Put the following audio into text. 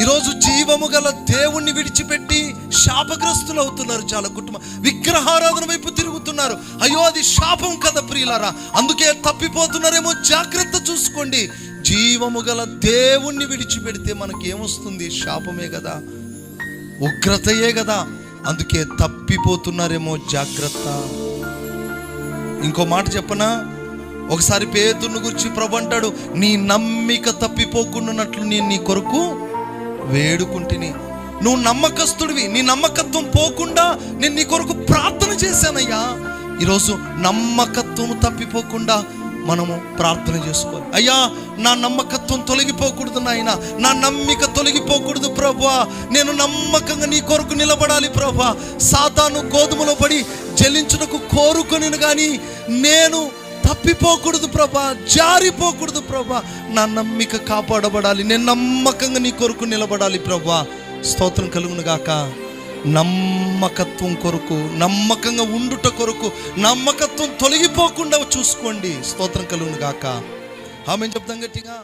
ఈరోజు జీవము గల దేవుణ్ణి విడిచిపెట్టి శాపగ్రస్తులు అవుతున్నారు చాలా కుటుంబం విగ్రహారాధన వైపు తిరుగుతున్నారు. అయ్యో అది శాపం కదా ప్రియులారా. అందుకే తప్పిపోతున్నారేమో జాగ్రత్త చూసుకోండి. జీవము గల దేవుణ్ణి విడిచిపెడితే మనకేమొస్తుంది? శాపమే కదా. ఉగ్రతయే కదా. అందుకే తప్పిపోతున్నారేమో జాగ్రత్త. ఇంకో మాట చెప్పనా? ఒకసారి పేతున్ను గురించి ప్రభు అంటాడు నీ నమ్మిక తప్పిపోకుండానట్లు నేను నీ కొరకు వేడుకుంటుని. నువ్వు నమ్మకస్తుడివి నీ నమ్మకత్వం పోకుండా నేను నీ కొరకు ప్రార్థన చేశానయ్యా. ఈరోజు నమ్మకత్వం తప్పిపోకుండా మనము ప్రార్థన చేసుకోవాలి. అయ్యా నా నమ్మకత్వం తొలగిపోకూడదు నాయన. నా నమ్మిక తొలగిపోకూడదు ప్రభా నేను నమ్మకంగా నీ కొరకు నిలబడాలి ప్రభా సాతాను గోధుమలో పడి జలించుటకు కోరుకొనిను కానీ నేను తప్పిపోకూడదు ప్రభా జారిపోకూడదు ప్రభా. నా నమ్మిక కాపాడబడాలి నేను నమ్మకంగా నీ కొరకు నిలబడాలి ప్రభా. స్తోత్రం కలుగును గాక. నమ్మకత్వం కొరకు నమ్మకంగా ఉండుట కొరకు నమ్మకత్వం తొలగిపోకుండా చూసుకోండి. స్తోత్రం కలుగును గాక. ఆమె చెప్తాం గట్టిగా.